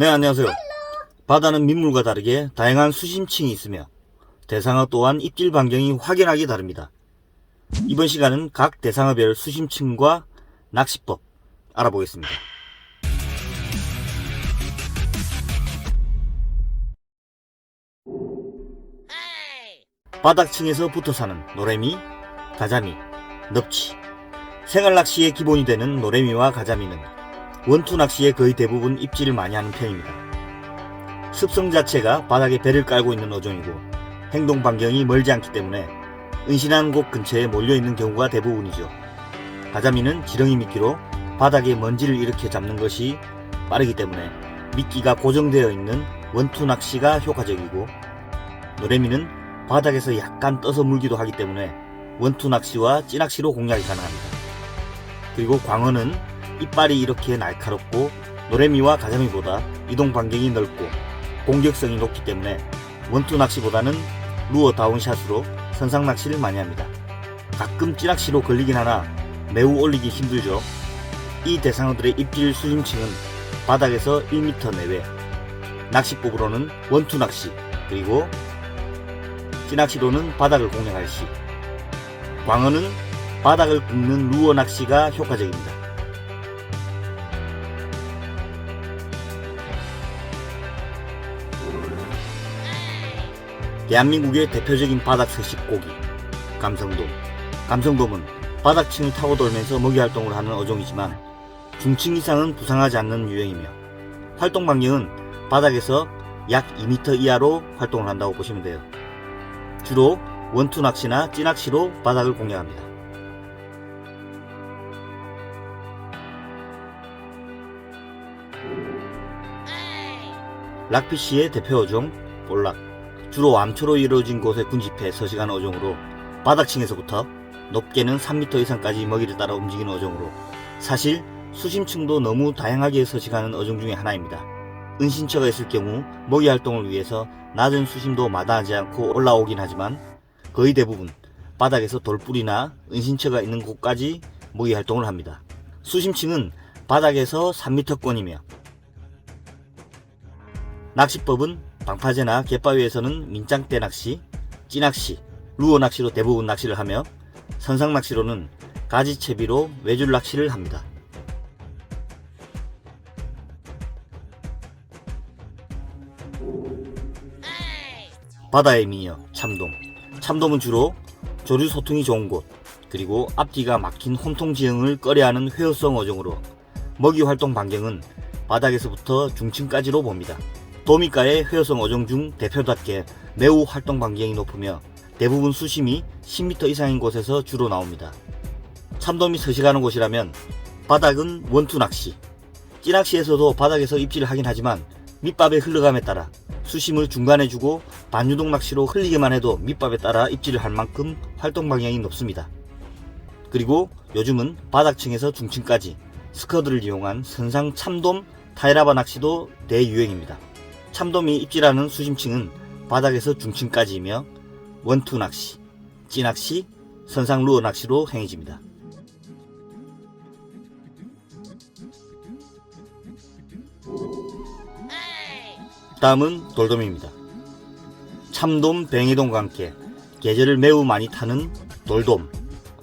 네, 안녕하세요. 바다는 민물과 다르게 다양한 수심층이 있으며 대상어 또한 입질 반경이 확연하게 다릅니다. 이번 시간은 각 대상어별 수심층과 낚시법 알아보겠습니다. 바닥층에서 붙어 사는 노래미, 가자미, 넙치. 생활 낚시의 기본이 되는 노래미와 가자미는 원투 낚시에 거의 대부분 입질을 많이 하는 편입니다. 습성 자체가 바닥에 배를 깔고 있는 어종이고 행동 반경이 멀지 않기 때문에 은신한 곳 근처에 몰려있는 경우가 대부분이죠. 가자미는 지렁이 미끼로 바닥에 먼지를 일으켜 잡는 것이 빠르기 때문에 미끼가 고정되어 있는 원투 낚시가 효과적이고 노래미는 바닥에서 약간 떠서 물기도 하기 때문에 원투 낚시와 찌낚시로 공략이 가능합니다. 그리고 광어는 이빨이 이렇게 날카롭고 노래미와 가자미보다 이동 반경이 넓고 공격성이 높기 때문에 원투 낚시보다는 루어 다운샷으로 선상 낚시를 많이 합니다. 가끔 찌낚시로 걸리긴 하나 매우 올리기 힘들죠. 이 대상어들의 입질 수심층은 바닥에서 1m 내외, 낚시법으로는 원투 낚시, 그리고 찌낚시로는 바닥을 공략할 시, 광어는 바닥을 긁는 루어 낚시가 효과적입니다. 대한민국의 대표적인 바닥 서식고기 감성돔. 감성돔은 바닥층을 타고 돌면서 먹이 활동을 하는 어종이지만 중층 이상은 부상하지 않는 유형이며 활동 반경은 바닥에서 약 2m 이하로 활동을 한다고 보시면 돼요. 주로 원투 낚시나 찌낚시로 바닥을 공략합니다. 락피쉬의 대표 어종 볼락 주로 암초로 이루어진 곳에 군집해 서식하는 어종으로 바닥층에서부터 높게는 3m 이상까지 먹이를 따라 움직이는 어종으로 사실 수심층도 너무 다양하게 서식하는 어종 중에 하나입니다. 은신처가 있을 경우 먹이 활동을 위해서 낮은 수심도 마다하지 않고 올라오긴 하지만 거의 대부분 바닥에서 돌뿌리나 은신처가 있는 곳까지 먹이 활동을 합니다. 수심층은 바닥에서 3m권이며 낚시법은 방파제나 갯바위에서는 민장대 낚시, 찌낚시, 루어 낚시로 대부분 낚시를 하며 선상 낚시로는 가지채비로 외줄 낚시를 합니다. 바다의 미녀 참돔. 참돔은 주로 조류 소통이 좋은 곳 그리고 앞뒤가 막힌 혼통 지형을 꺼려하는 회어성 어종으로 먹이 활동 반경은 바닥에서부터 중층까지로 봅니다. 도미가의 회어성 어종 중 대표답게 매우 활동 반경이 높으며 대부분 수심이 10m 이상인 곳에서 주로 나옵니다. 참돔이 서식하는 곳이라면 바닥은 원투 낚시, 찌낚시에서도 바닥에서 입질을 하긴 하지만 밑밥의 흘러감에 따라 수심을 중간에 주고 반유동 낚시로 흘리기만 해도 밑밥에 따라 입질을 할 만큼 활동 방향이 높습니다. 그리고 요즘은 바닥층에서 중층까지 스커드를 이용한 선상 참돔 타이라바 낚시도 대유행입니다. 참돔이 입질하는 수심층은 바닥에서 중층까지이며 원투 낚시, 찌낚시, 선상 루어 낚시로 행해집니다. 다음은 돌돔입니다. 참돔, 뱅이돔과 함께 계절을 매우 많이 타는 돌돔.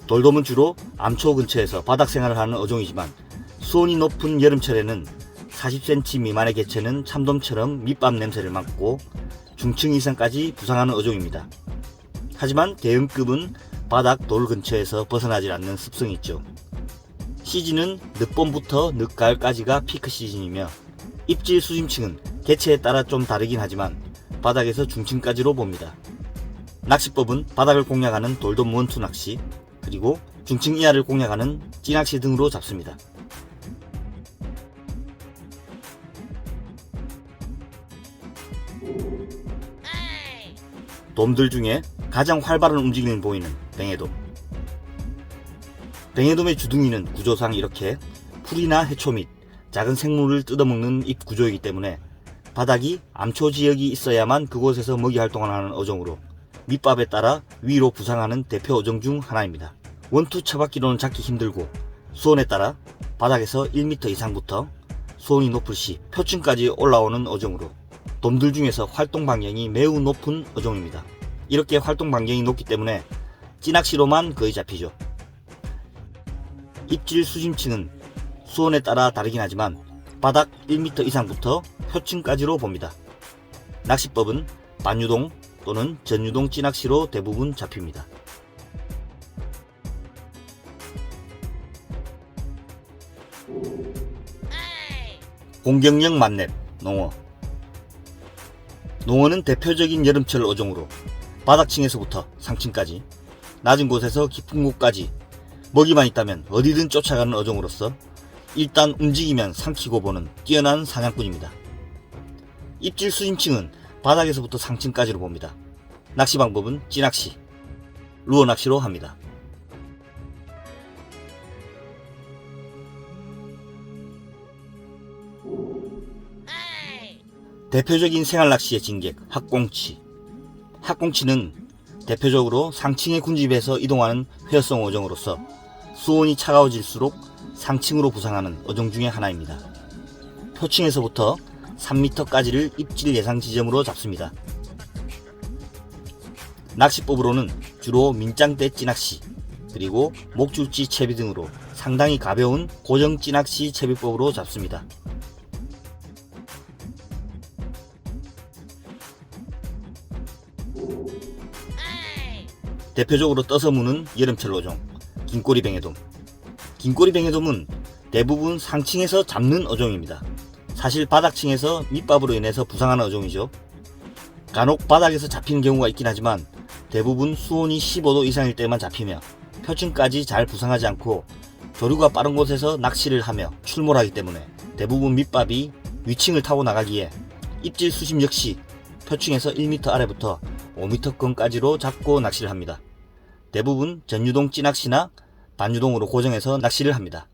돌돔은 주로 암초 근처에서 바닥 생활을 하는 어종이지만 수온이 높은 여름철에는 40cm 미만의 개체는 참돔처럼 밑밥 냄새를 맡고 중층 이상까지 부상하는 어종입니다. 하지만 대형급은 바닥 돌 근처에서 벗어나질 않는 습성이 있죠. 시즌은 늦봄부터 늦가을까지가 피크 시즌이며 입질 수심층은 개체에 따라 좀 다르긴 하지만 바닥에서 중층까지로 봅니다. 낚시법은 바닥을 공략하는 돌돔 원투 낚시 그리고 중층 이하를 공략하는 찌낚시 등으로 잡습니다. 돔들 중에 가장 활발한 움직임을 보이는 뱅에돔. 뱅에돔의 주둥이는 구조상 이렇게 풀이나 해초 및 작은 생물을 뜯어먹는 잎 구조이기 때문에 바닥이 암초 지역이 있어야만 그곳에서 먹이 활동을 하는 어종으로 밑밥에 따라 위로 부상하는 대표 어종 중 하나입니다. 원투 처박기로는 잡기 힘들고 수온에 따라 바닥에서 1m 이상부터 수온이 높을 시 표층까지 올라오는 어종으로 돔들 중에서 활동 반경이 매우 높은 어종입니다. 이렇게 활동 반경이 높기 때문에 찌낚시로만 거의 잡히죠. 입질 수심층은 수온에 따라 다르긴 하지만 바닥 1m 이상부터 표층까지로 봅니다. 낚시법은 반유동 또는 전유동 찌낚시로 대부분 잡힙니다. 공격력 만렙 농어 농어는 대표적인 여름철 어종으로 바닥층에서부터 상층까지 낮은 곳에서 깊은 곳까지 먹이만 있다면 어디든 쫓아가는 어종으로서 일단 움직이면 삼키고 보는 뛰어난 사냥꾼입니다. 입질 수심층은 바닥에서부터 상층까지로 봅니다. 낚시 방법은 찌낚시, 루어 낚시로 합니다. 대표적인 생활 낚시의 진객 학꽁치. 학꽁치는 대표적으로 상층의 군집에서 이동하는 회어성 어종으로서 수온이 차가워질수록 상층으로 부상하는 어종 중의 하나입니다. 표층에서부터 3m까지를 입질 예상 지점으로 잡습니다. 낚시법으로는 주로 민짱대 찌낚시 그리고 목줄지 채비 등으로 상당히 가벼운 고정 찌낚시 채비법으로 잡습니다. 대표적으로 떠서 무는 여름철 어종 긴꼬리 뱅에돔 긴꼬리 뱅에돔은 대부분 상층에서 잡는 어종입니다. 사실 바닥층에서 밑밥으로 인해서 부상하는 어종이죠. 간혹 바닥에서 잡히는 경우가 있긴 하지만 대부분 수온이 15도 이상일 때만 잡히며 표층까지 잘 부상하지 않고 조류가 빠른 곳에서 낚시를 하며 출몰하기 때문에 대부분 밑밥이 위층을 타고 나가기에 입질 수심 역시 표층에서 1m 아래부터 5m권까지로 잡고 낚시를 합니다. 대부분 전유동 찌낚시나 반유동으로 고정해서 낚시를 합니다.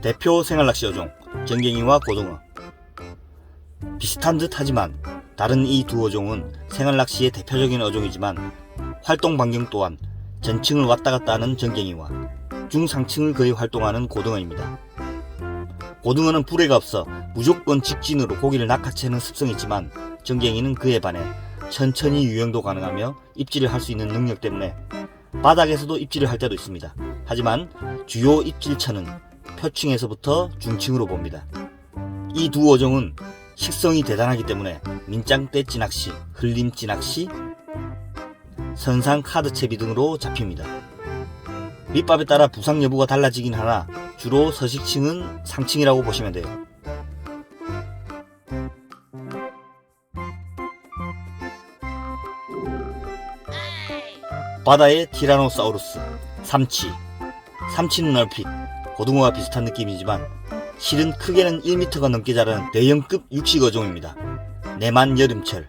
대표 생활낚시 어종 전갱이와 고등어 비슷한 듯 하지만 다른 이 두 어종은 생활낚시의 대표적인 어종이지만 활동 반경 또한 전층을 왔다 갔다 하는 전갱이와 중상층을 거의 활동하는 고등어입니다. 고등어는 불에가 없어 무조건 직진으로 고기를 낚아채는 습성이 있지만 전갱이는 그에 반해 천천히 유영도 가능하며 입질을 할 수 있는 능력 때문에 바닥에서도 입질을 할 때도 있습니다. 하지만 주요 입질처는 표층에서부터 중층으로 봅니다. 이 두 어종은 식성이 대단하기 때문에 민짱대 찌낚시, 흘림 찌낚시, 선상 카드채비 등으로 잡힙니다. 밑밥에 따라 부상 여부가 달라지긴 하나 주로 서식층은 상층이라고 보시면 돼요. 바다의 티라노사우루스, 삼치. 삼치는 얼핏 고등어와 비슷한 느낌이지만 실은 크게는 1m가 넘게 자라는 대형급 육식 어종입니다. 내만 여름철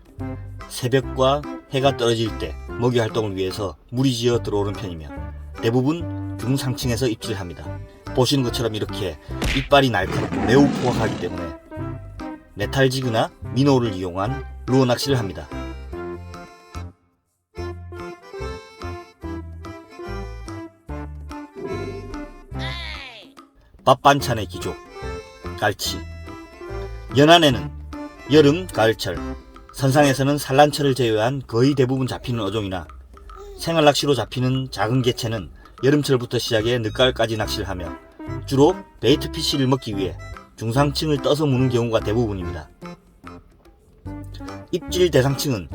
새벽과 해가 떨어질 때 먹이 활동을 위해서 물이 지어 들어오는 편이며 대부분 중상층에서 입질합니다. 보시는 것처럼 이렇게 이빨이 날카롭고 매우 포악하기 때문에 메탈지그나 미노를 이용한 루어 낚시를 합니다. 밥 반찬의 기조 갈치 연안에는 여름, 가을철 선상에서는 산란철을 제외한 거의 대부분 잡히는 어종이나 생활 낚시로 잡히는 작은 개체는 여름철부터 시작해 늦가을까지 낚시를 하며 주로 베이트 피쉬를 먹기 위해 중상층을 떠서 무는 경우가 대부분입니다. 입질 대상층은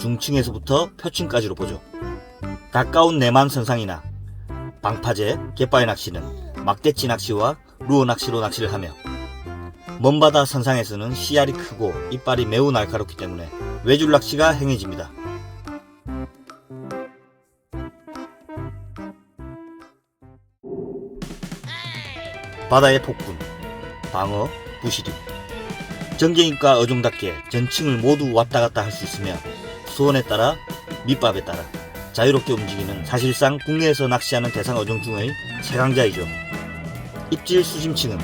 중층에서부터 표층까지로 보죠. 가까운 내만 선상이나 방파제, 갯바위 낚시는 막대치 낚시와 루어 낚시로 낚시를 하며 먼바다 선상에서는 씨알이 크고 이빨이 매우 날카롭기 때문에 외줄 낚시가 행해집니다. 바다의 폭군, 방어, 부시리 전갱이과 어종답게 전층을 모두 왔다 갔다 할 수 있으며 수온에 따라 밑밥에 따라 자유롭게 움직이는 사실상 국내에서 낚시하는 대상 어종 중의 최강자이죠. 입질 수심층은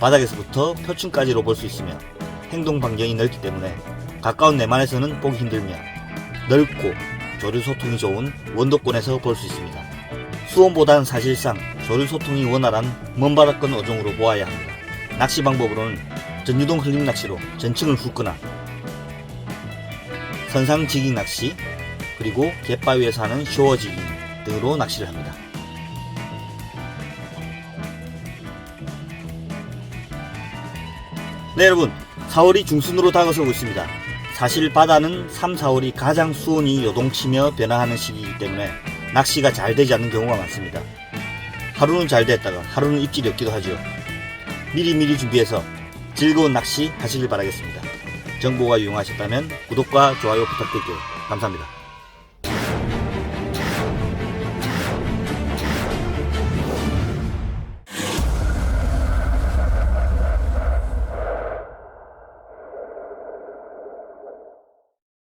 바닥에서부터 표층까지로 볼 수 있으며 행동 반경이 넓기 때문에 가까운 내만에서는 보기 힘들며 넓고 조류 소통이 좋은 원도권에서 볼 수 있습니다. 수온보다는 사실상 조류 소통이 원활한 먼바닥권 어종으로 보아야 합니다. 낚시 방법으로는 전유동 흘림 낚시로 전층을 훑거나 선상 지깅 낚시 그리고 갯바위에서 하는 쇼어 지깅 등으로 낚시를 합니다. 네 여러분 4월이 중순으로 다가서고 있습니다. 사실 바다는 3, 4월이 가장 수온이 요동치며 변화하는 시기이기 때문에 낚시가 잘 되지 않는 경우가 많습니다. 하루는 잘 됐다가 하루는 입질이 없기도 하죠. 미리미리 준비해서 즐거운 낚시 하시길 바라겠습니다. 정보가 유용하셨다면 구독과 좋아요 부탁드릴게요. 감사합니다.